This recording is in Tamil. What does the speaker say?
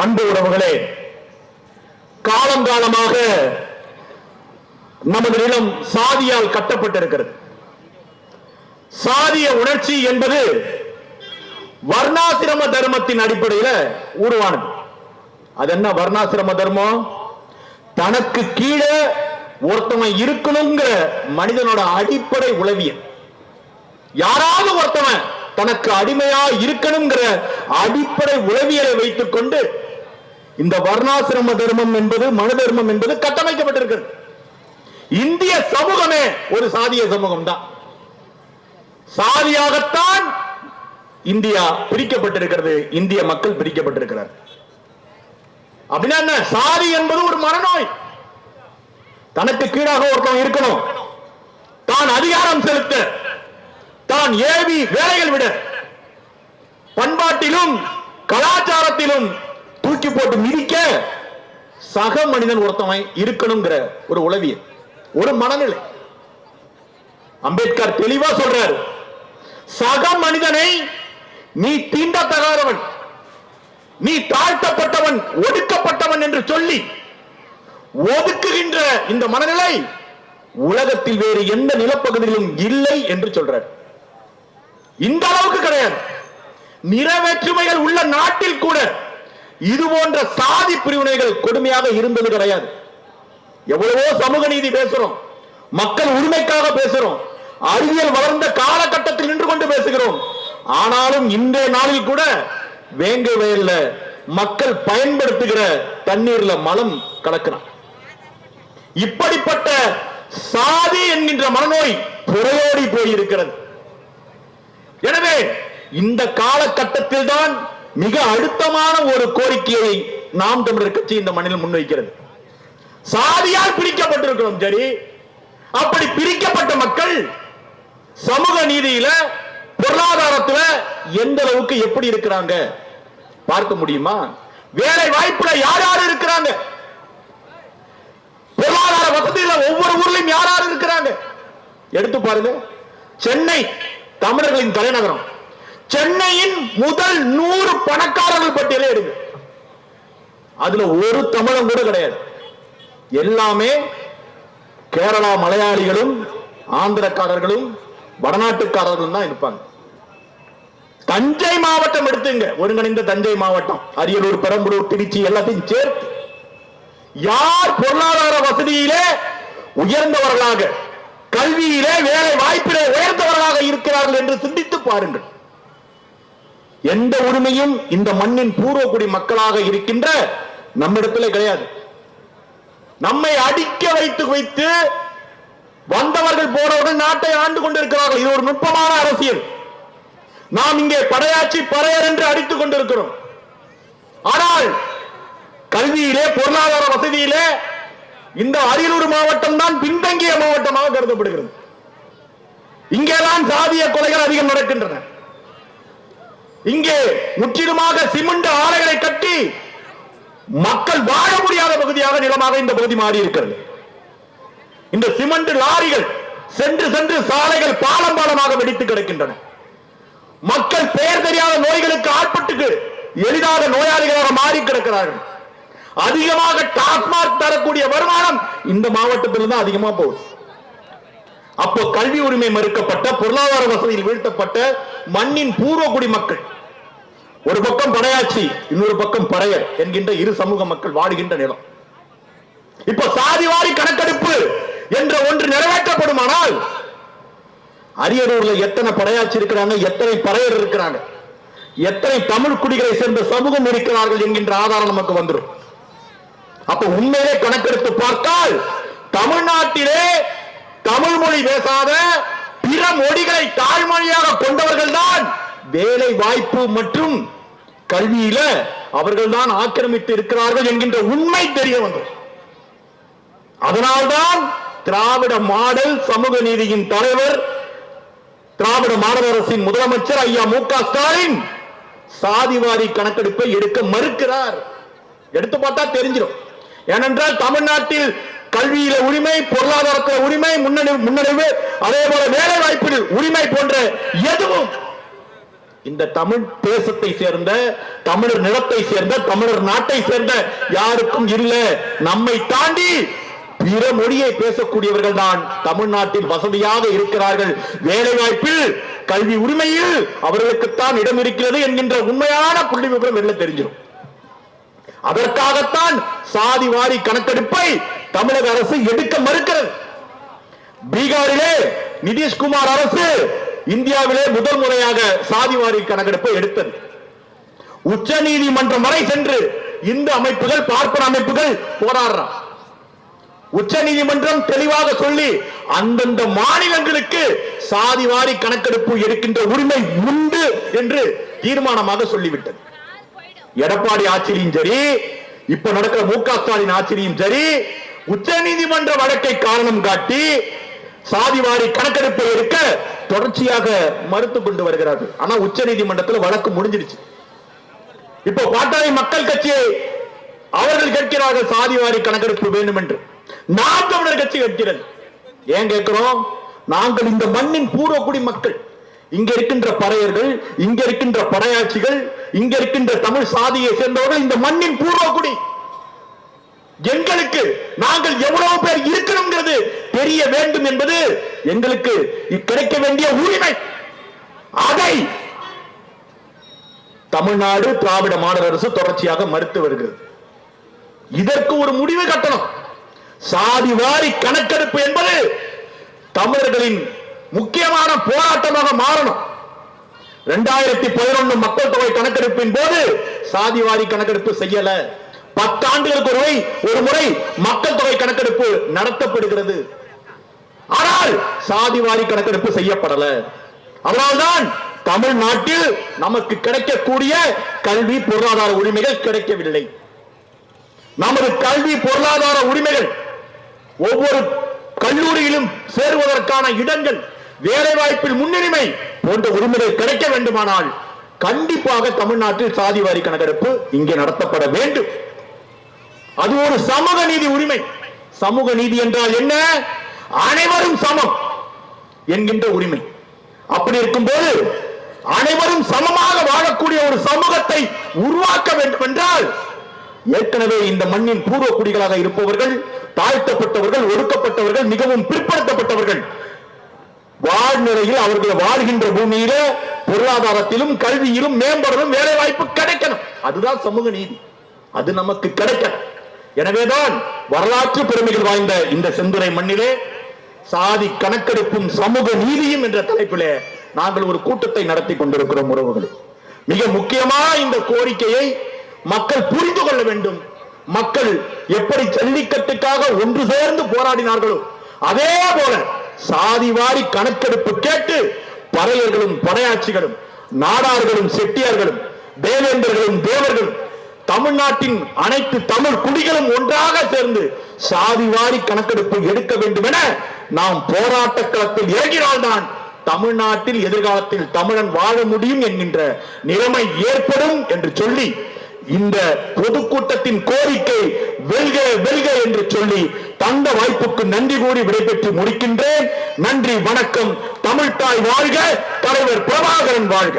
அன்பு உறவுகளே காலங்காலமாக நமது நிலம் சாதியால் கட்டப்பட்டிருக்கிறது. சாதிய உணர்ச்சி என்பது வர்ணாசிரம தர்மத்தின் அடிப்படையில் உருவானது. அது என்ன வர்ணாசிரம தர்மம் தனக்கு கீழே ஒருத்தவன் இருக்கணுங்கிற மனிதனோட அடிப்படை உளவியல். யாராவது ஒருத்தவன் தனக்கு அடிமையா இருக்கணுங்கிற அடிப்படை உளவியலை வைத்துக் கொண்டு இந்த வர்ணாசிரம தர்மம் என்பது மனு தர்மம் என்பது கட்டமைக்கப்பட்டிருக்கிறது. இந்திய சமூகமே ஒரு சாதிய சமூகம் தான் சாதியாகத்தான் இந்தியா பிரிக்கப்பட்டிருக்கிறது இந்திய மக்கள் பிரிக்கப்பட்டிருக்கிறார். அப்படின்னா என்ன? சாதி என்பது ஒரு மரநோய் தனக்கு கீழாக ஒருத்தன் இருக்கணும். தான் அதிகாரம் செலுத்த தான் ஏவி வேலைகள் விட. பண்பாட்டிலும் கலாச்சாரத்திலும் தூக்கி போட்டு மிதிக்க சக மனிதன் ஒருத்தவன் இருக்கணுங்கிற ஒரு உளவியல் ஒரு மனநிலை. அம்பேத்கர் தெளிவா சொல்றாரு சக மனிதனை நீ தீண்டத்தகாதவன் நீ தாழ்த்தப்பட்டவன் ஒடுக்கப்பட்டவன் என்று சொல்லி ஒதுக்குகின்ற இந்த மனநிலை உலகத்தில் வேறு எந்த நிலப்பகுதியிலும் இல்லை என்று சொல்றார். இந்த அளவுக்கு கிடையாது. நிறவேற்றுமைகள் உள்ள நாட்டில் கூட இது போன்ற சாதி பிரிவினைகள் கொடுமையாக இருந்தது கிடையாது. எவ்வளவோ சமூக நீதி பேசுறோம் மக்கள் உரிமைக்காக பேசுறோம் அறிவியல் வளர்ந்த காலகட்டத்தில் நின்று கொண்டு பேசுகிறோம். ஆனாலும் இன்றைய நாளில் கூட வேங்கை வயல்ல மக்கள் பயன்படுத்துகிற தண்ணீர்ல மலம் கலக்கிறான் இப்படிப்பட்ட சாதி என்கின்ற மனநோய் புறையோடி போயிருக்கிறது. எனவே இந்த காலகட்டத்தில் தான் மிக அழுத்தமான ஒரு கோரிக்கையை நாம் தமிழர் கட்சி இந்த மண்ணில் முன்வைக்கிறது. சாதியால் பிரிக்கப்பட்டிருக்கிறோம் சரி அப்படி பிரிக்கப்பட்ட மக்கள் சமூக நீதியில பொருளாதாரத்துல எந்த அளவுக்கு எப்படி இருக்கிறாங்க? பார்க்க முடியுமா? வேலை வாய்ப்புல யார் யார் இருக்கிறாங்க? பொருளாதார வசதியில ஒவ்வொரு ஊர்லயும் யார் யார் இருக்கிறாங்க? எடுத்து பாருங்க. சென்னை தமிழர்களின் தலைநகரம். சென்னையின் முதல் நூறு பணக்காரர்கள் பட்டியலே எடுங்க. அதுல ஒரு தமிழன் கூட கிடையாது. எல்லாமே கேரளா மலையாளிகளும் ஆந்திரக்காரர்களும் வடநாட்டுக்காரர்களும் தான் இருப்பாங்க. தஞ்சை மாவட்டம் எடுத்துங்க. ஒருங்கிணைந்த தஞ்சை மாவட்டம். அரியலூர் பெரம்பலூர் திருச்சி எல்லாத்தையும் சேர்த்து. யார் பொருளாதார வசதியிலே உயர்ந்தவர்களாக கல்வியிலே வேலை வாய்ப்பிலே உயர்ந்தவர்களாக இருக்கிறார்கள் என்று சிந்தித்து பாருங்கள். எந்த உரிமையும் இந்த மண்ணின் பூர்வக்குடி மக்களாக இருக்கின்ற நம்மிடத்திலே கிடையாது. நம்மை அடிக்க வைத்து வைத்து வந்தவர்கள் போனவுடன் நாட்டை ஆண்டு கொண்டிருக்கிறார்கள். இது ஒரு நுட்பமான அரசியல். நாம் இங்கே படையாட்சி பறையர் என்று அடித்துக் கொண்டிருக்கிறோம். ஆனால் கல்வியிலே பொருளாதார வசதியிலே இந்த அரியலூர் மாவட்டம் தான் பின்தங்கிய மாவட்டமாக கருதப்படுகிறது. இங்கேதான் சாதிய கொலைகள் அதிகம் நடக்கின்றன. இங்கே முற்றிலுமாக சிமெண்ட் ஆலைகளை கட்டி மக்கள் வாழ முடியாத பகுதியாக நிலமாக இந்த பகுதி மாறி இருக்கிறது இந்த சிமெண்ட் லாரிகள் சென்று சென்று சாலைகள் பாலம் பாலமாக வெடித்து கிடக்கின்றன. மக்கள் பெயர் தெரியாத நோய்களுக்கு ஆட்பட்டு எளிதாக நோயாளிகளாக மாறி கிடக்கிறார்கள். அதிகமாக டாஸ்மாக் தரக்கூடிய வருமானம் இந்த மாவட்டத்தில் தான் அதிகமா போகுது. அப்போ கல்வி உரிமை மறுக்கப்பட்ட பொருளாதார வசதியில் வீழ்த்தப்பட்ட மண்ணின் பூர்வ குடிமக்கள் ஒரு பக்கம் படையாட்சி இன்னொரு பக்கம் பறையர் என்கின்ற இரு சமூக மக்கள் வாடுகின்ற நிலம். இப்ப சாதிவாரி கணக்கெடுப்பு என்ற ஒன்று நிறைவேற்றப்படுமானால் அரியலூர்ல எத்தனை படையாட்சி இருக்கிறாங்க எத்தனை பறையர் இருக்கிறாங்க எத்தனை தமிழ் குடிகளை சேர்ந்த சமூகம் இருக்கிறார்கள் என்கின்ற ஆதாரம் நமக்கு வந்துடும் அப்ப உண்மையிலே கணக்கெடுத்து பார்த்தால் தமிழ்நாட்டிலே மொழி பேசாத பிற மொழிகளை தாய்மொழியாக கொண்டவர்கள் தான் வேலை வாய்ப்பு மற்றும் கல்வியில அவர்கள் தான் ஆக்கிரமித்து இருக்கிறார்கள் என்கின்ற உண்மை தெரிய வந்தது. அதனால்தான் திராவிட மாடல் சமூக நீதியின் தலைவர் திராவிட மாடல் அரசின் முதலமைச்சர் ஐயா மு க ஸ்டாலின் சாதிவாரி கணக்கெடுப்பை எடுக்க மறுக்கிறார். எடுத்து பார்த்தா தெரிஞ்சிடும். ஏனென்றால் தமிழ்நாட்டில் கல்வியில உரிமை பொருளாதாரத்தில் உரிமை முன்னணி முன்னடைவு அதே போல வேலை வாய்ப்பில் உரிமை போன்ற எதுவும் இந்த தமிழ் தேசத்தை சேர்ந்த தமிழர் நிலத்தை சேர்ந்த தமிழர் நாட்டை சேர்ந்த யாருக்கும் இல்ல. நம்மை தாண்டி பிற மொழியை பேசக்கூடியவர்கள் தான் தமிழ்நாட்டில் வசதியாக இருக்கிறார்கள். வேலை வாய்ப்பில் கல்வி உரிமையில் அவர்களுக்குத்தான் இடம் இருக்கிறது என்கின்ற உண்மையான புள்ளி விவரம் என்ன தெரிஞ்சிடும்? அதற்காகத்தான் சாதி வாரி கணக்கெடுப்பை தமிழக அரசு எடுக்க மறுக்கிறது. பீகாரிலே நிதிஷ்குமார் அரசு இந்தியாவிலே முதல் முறையாக சாதி வாரி கணக்கெடுப்பை எடுத்தது. உச்ச நீதிமன்றம் வரை சென்று இந்த அமைப்புகள் பார்ப்பன அமைப்புகள் போராடுறான் உச்ச நீதிமன்றம் தெளிவாக சொல்லி அந்தந்த மாநிலங்களுக்கு சாதி வாரி கணக்கெடுப்பு எடுக்கின்ற உரிமை உண்டு என்று தீர்மானமாக சொல்லிவிட்டது. எடப்பாடி ஆட்சியிலும் சரி இப்ப நடக்கிற மு க ஸ்டாலின் ஆட்சியிலும் சரி உச்ச நீதிமன்ற வழக்கை காரணம் காட்டி சாதிவாரி கணக்கெடுப்பை எடுக்க தொடர்ச்சியாக மறுத்து கொண்டு வருகிறார்கள். ஆனா உச்ச நீதிமன்றத்தில் வழக்கு முடிஞ்சிருச்சு இப்போ பாட்டாளி மக்கள் கட்சியை அவர்கள் கேட்கிறார்கள் சாதிவாரி கணக்கெடுப்பு வேண்டும் என்று நாம் தமிழர் கட்சி கேட்கிறது. ஏன் கேட்கிறோம்? நாங்கள் இந்த மண்ணின் பூர்வக்குடி மக்கள். இங்க இருக்கின்ற பறையர்கள் இங்க இருக்கின்ற பறையாட்சிகள் இங்க இருக்கின்ற தமிழ் சாதியை சேர்ந்தவர்கள் இந்த மண்ணின் பூர்வக்குடி எங்களுக்கு நாங்கள் எவ்வளவு பேர் இருக்கணுங்கிறது தெரிய வேண்டும் என்பது எங்களுக்கு கிடைக்க வேண்டிய உரிமை. அதை தமிழ்நாடு திராவிட மாடல் அரசு தொடர்ச்சியாக மறுத்து வருகிறது. இதற்கு ஒரு முடிவு கட்டணும். சாதி வாரி கணக்கெடுப்பு என்பது தமிழர்களின் முக்கியமான போராட்டமாக மாறணும். இரண்டாயிரத்தி பதினொன்று மக்கள் தொகை கணக்கெடுப்பின் போது சாதி வாரி கணக்கெடுப்பு செய்யல. பத்தாண்டுகளுக்கு ஒரு ஒரு முறை மக்கள் தொகை கணக்கெடுப்பு நடத்தப்படுகிறது. ஆனால் சாதிவாரி கணக்கெடுப்பு செய்யப்படல. அதனால்தான் தமிழ்நாட்டில் நமக்கு கிடைக்கக்கூடிய கல்வி பொருளாதார உரிமைகள் கிடைக்கவில்லை. நமது கல்வி பொருளாதார உரிமைகள் ஒவ்வொரு கல்லூரியிலும் சேருவதற்கான இடங்கள் வேலை வாய்ப்பில் முன்னுரிமை போன்ற உரிமைகள் கிடைக்க வேண்டுமானால் கண்டிப்பாக தமிழ்நாட்டில் சாதி வாரி கணக்கெடுப்பு இங்கே நடத்தப்பட வேண்டும். அது ஒரு சமூக நீதி உரிமை. சமூக நீதி என்றால் என்ன? அனைவரும் சமம் என்கின்ற உரிமை. அப்படி இருக்கும்போது அனைவரும் சமமாக வாழக்கூடிய ஒரு சமூகத்தை உருவாக்க வேண்டும் என்றால் ஏற்கனவே இந்த மண்ணின் பூர்வ குடிகளாக இருப்பவர்கள் தாழ்த்தப்பட்டவர்கள் ஒடுக்கப்பட்டவர்கள் மிகவும் பிற்படுத்தப்பட்டவர்கள் வாழ்நிலையில் அவர்கள் வாழ்கின்ற பூமியில பொருளாதாரத்திலும் கல்வியிலும் மேம்படலும் வேலை வாய்ப்பு கிடைக்கணும். அதுதான் சமூக நீதி. அது நமக்கு கிடைக்கணும். எனவேதான் வரலாற்று பெருமைகள் வாய்ந்த இந்த செந்துறை மண்ணிலே சாதி கணக்கெடுப்பும் சமூக நீதியும் என்ற தலைப்பிலே நாங்கள் ஒரு கூட்டத்தை நடத்தி கொண்டிருக்கிறோம் உறவுகள். மிக முக்கியமா இந்த கோரிக்கையை மக்கள் புரிந்து கொள்ள வேண்டும். மக்கள் எப்படி ஜல்லிக்கட்டுக்காக ஒன்று சேர்ந்து போராடினார்களோ அதே போல சாதி வாரி கணக்கெடுப்பு கேட்டு பறையர்களும் படையாட்சிகளும் நாடார்களும் செட்டியார்களும் தேவேந்தர்களும் தேவர்களும் தமிழ்நாட்டின் அனைத்து தமிழ் குடிகளும் ஒன்றாக சேர்ந்து சாதி வாரி கணக்கெடுப்பு எடுக்க வேண்டும் என நாம் போராட்ட களத்தில் இறங்கினால்தான் தமிழ்நாட்டில் எதிர்காலத்தில் தமிழன் வாழ முடியும் என்கின்ற நிலைமை ஏற்படும் என்று சொல்லி இந்த பொதுக்கூட்டத்தின் கோரிக்கை வெல்க வெல்க என்று சொல்லி தந்த வாய்ப்புக்கு நன்றி கூறி விடைபெற்று முடிக்கின்றேன். நன்றி வணக்கம். தமிழ்தாய் வாழ்க தலைவர் பிரபாகரன் வாழ்க.